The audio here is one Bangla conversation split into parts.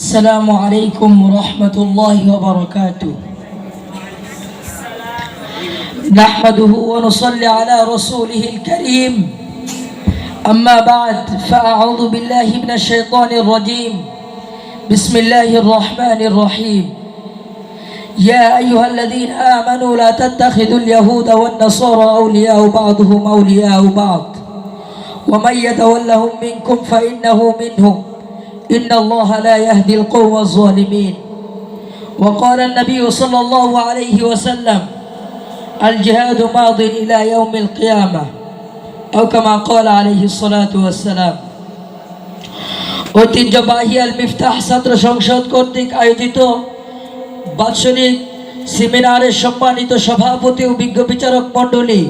السلام عليكم ورحمة الله وبركاته. نحمده ونصلي على رسوله الكريم. أما بعد فأعوذ بالله من الشيطان الرجيم. بسم الله الرحمن الرحيم. يا أيها الذين آمنوا لا تتخذوا اليهود والنصارى أولياء بعضهم أولياء بعض. ومن يتولهم منكم فإنه منهم. إن الله لا يهدي القوم الظالمين وقال النبي صلى الله عليه وسلم الجهاد ماض إلى يوم القيامة أو كما قال عليه الصلاة والسلام ঐতিহ্যবাহী আল মিফতাহ ছাত্র সংসদ কর্তৃক আয়োজিত বাৎসরিক সেমিনারের সম্মানিত সভাপতি ও বিজ্ঞ বিচারক মণ্ডলী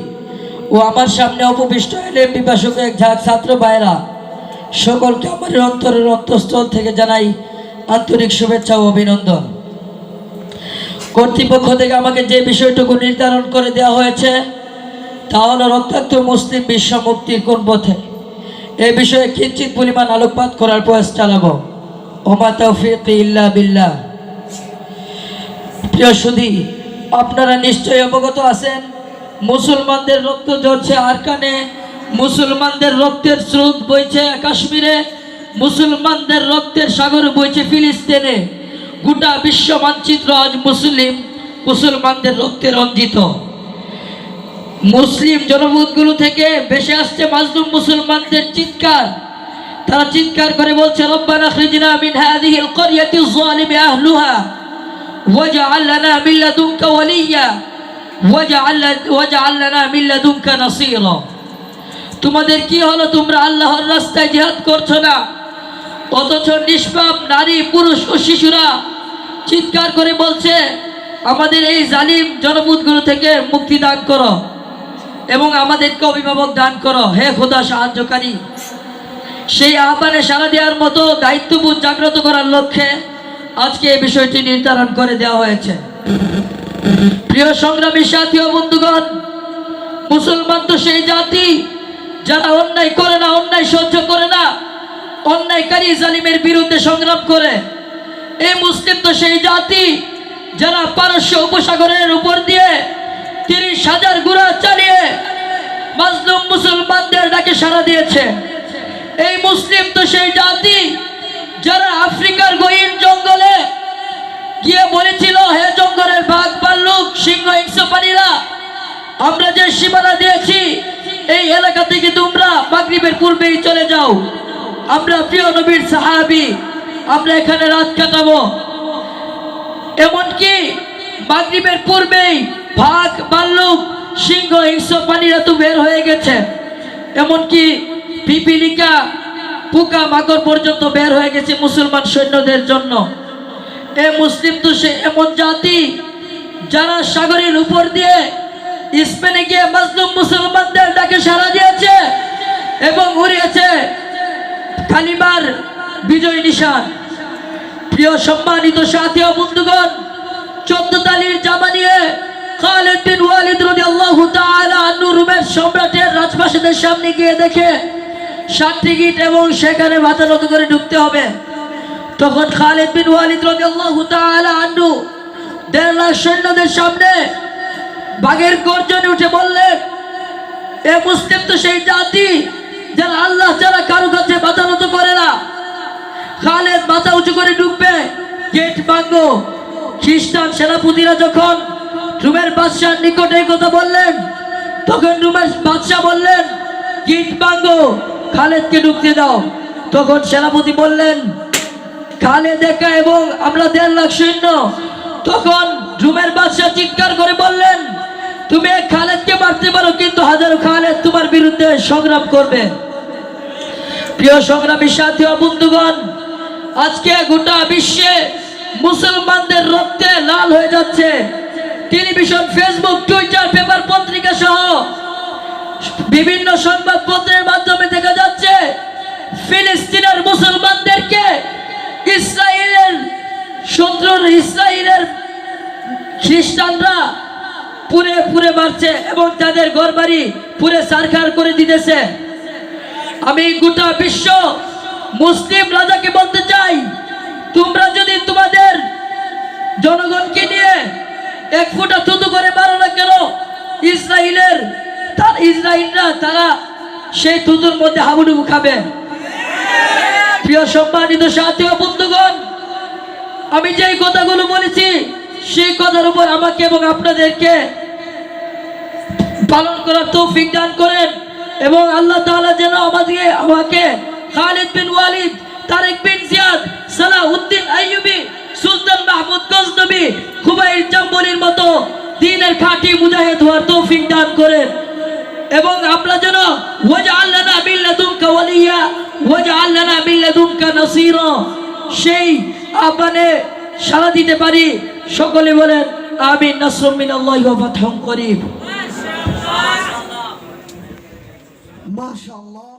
ও আমার সামনে অপবিষ্ট এলে বিভাষক এক ঝাঁক ছাত্র ভাইরা সকলকে আমার অন্তরের অন্তঃস্থল থেকে জানাই আন্তরিক শুভেচ্ছা ও অভিনন্দন। কর্তৃপক্ষ থেকে আমাকে যে বিষয়টুকু নির্ধারণ করে দেওয়া হয়েছে, তা হলো রক্তাক্ত মুসলিম বিশ্ব কোন পথে? এ বিষয়ে কিঞ্চিত পরিমাণ আলোকপাত করার প্রয়াস চালাবো। ওমা তৌফিক ইল্লা বিল্লাহ। প্রিয় সুধী, আপনারা নিশ্চয়ই অবগত আছেন, মুসলমানদের রক্ত ঝরছে আরকানে মুসলমানদের রক্তের স্রোত বইছে কাশ্মীরে, মুসলমানদের রক্তের সাগর বইছে ফিলিস্তিনে। গোটা বিশ্ব মানচিত্র আজ মুসলিম, মুসলমানদের রক্তে রঞ্জিত। মুসলিম জনপদগুলো থেকে বেশি আসছে মাজলুম মুসলমানদের চিৎকার। তারা চিৎকার করে বলছে, রব্বানা তোমাদের কি হলো? তোমরা আল্লাহর রাস্তায় জিহাদ করছ না? অথচ নিষ্পাপ নারী, পুরুষ ও শিশুরা চিৎকার করে বলছে, আমাদের এই জালিম জনপদগুলো থেকে মুক্তি দান করো এবং আমাদেরকে অভিভাবক দান করো। হে খোদা সাহায্যকারী। সেই আহ্বানে সাড়া দেওয়ার মতো দায়িত্ববোধ জাগ্রত করার লক্ষ্যে আজকে এই বিষয়টি নির্ধারণ করে দেওয়া হয়েছে। প্রিয় সংগ্রামী সাথী ও বন্ধুগণ, মুসলমান তো সেই জাতি যারা অন্যায় করে না, অন্যায় সহ্য করে না, অন্যায়কারী জালিমের বিরুদ্ধে সংগ্রাম করে। এই মুসলিম তো সেই জাতি যারা পারস্য উপসাগরের উপর দিয়ে তিরিশ হাজার গুড়া চালিয়ে মাজলুম মুসলমানদের ডাকে সাড়া দিয়েছে। এই মুসলিম তো সেই জাতি যারা আফ্রিকার গহীন জঙ্গলে গিয়ে বলেছিল, হে জঙ্গলের বাঘ ভাল্লুক, সিংহ হিংসপানিরা আমরা যে সীমানা দিয়েছি এই এলাকা থেকে তোমরা মাগরিবের পূর্বেই চলে যাও। আমরা প্রিয় নবীর সাহাবি, আমরা এখানে রাত কাটাবো। এমনকি মাগরিবের পূর্বেই ভাগ বাল্লুক সিংহ হিংস্র পানিরা তো বের হয়ে গেছে। এমনকি পিপিলিকা, পোকা, মাকড় পর্যন্ত বের হয়ে গেছে মুসলমান সৈন্যদের জন্য। এ মুসলিম তো সে এমন জাতি যারা সাগরের উপর দিয়ে স্পেনে গিয়ে মাজলুম মুসলমানদের ডাকে সাড়া দিয়েছে এবং উড়িয়েছে কালিমার বিজয় নিশান। প্রিয় সম্মানিত সাথী ও বন্ধুগণ, চোদ্দ তালির জামা নিয়ে সম্রাটের রাজপ্রাসাদের সামনে গিয়ে দেখে এবং সেখানে মাথা করে ঢুকতে হবে। তখন সৈন্যদের সামনে বাঘের গর্জনে উঠে বললেন এ মুসলিম তো সেই জাতি যারা আল্লাহ যারা কারও কাছে মাথা নত করে না। খালেদ মাথা উঁচু করে ঢুকবে গেট ভাঙ্গো খ্রিস্টান সেনাপতিরা যখন রুমের বাদশার নিকটে কথা বললেন, তখন রুমের বাদশাহ বললেন গেট ভাঙ্গো খালেদকে ঢুকতে দাও। তখন সেনাপতি বললেন, খালেদ একা এবং আমরা দেড় লাখ সৈন্য। তখন রুমের বাদশাহ চিৎকার করে বললেন তুমি খালেদকে মারতে পারো, কিন্তু হাজারো খালেদ তোমার বিরুদ্ধে সংগ্রাম করবে। প্রিয় সংগ্রামী সাথী বন্ধুগণ, আজকে গোটা বিশ্বে মুসলমানদের রক্তে লাল হয়ে যাচ্ছে। টেলিভিশন, ফেসবুক, টুইটার, পেপার পত্রিকা সহ বিভিন্ন সংবাদপত্রের মাধ্যমে দেখা যাচ্ছে, ফিলিস্তিনের মুসলমানদেরকে ইসরায়েলের শত্রুর ইসরায়েলের খ্রিস্টানরা পুরে পুরে মারছে এবং তাদের ঘরবাড়ি পুরে সারখার করে দিতেছে। আমি গোটা বিশ্ব মুসলিম রাজাকে বলতে চাই, তোমরা যদি তোমাদের জনগণকে নিয়ে এক ফুটা থুতু করে মারো না কেন ইসরায়েলের তার ইসরায়েলরা তারা সেই থুতুর মধ্যে হাবুডুবু খাবে। প্রিয় সম্মানিত সাথী বন্ধুগণ, আমি যেই কথাগুলো বলেছি সেই কথার উপর আমাকে এবং আপনাদেরকে পালন করার তৌফিক দান করেন এবং আল্লাহ তাআলা যেন আমাদেরকে, আমাকে খালিদ বিন ওয়ালিদ, তারেক বিন জিয়াদ সালাউদ্দিন আইয়ুবি, সুলতান মাহমুদ গজনবী খুবাইর জাম্বলির মতো দিনের খাঁটি মুজাহিদ হওয়ার তৌফিক দান করেন। এবং আমরা যেন ওয়াজআল লানা মিন লাদুনকা ওয়ালিয়া ওয়াজআল লানা মিন লাদুনকা নাসীরা, সেই আহ্বানে সাড়া দিতে পারি। সকলে বলেন আমি নাসরুম আল্লাহ ওয়া ফাতহুম করিব মাশাআল্লাহ।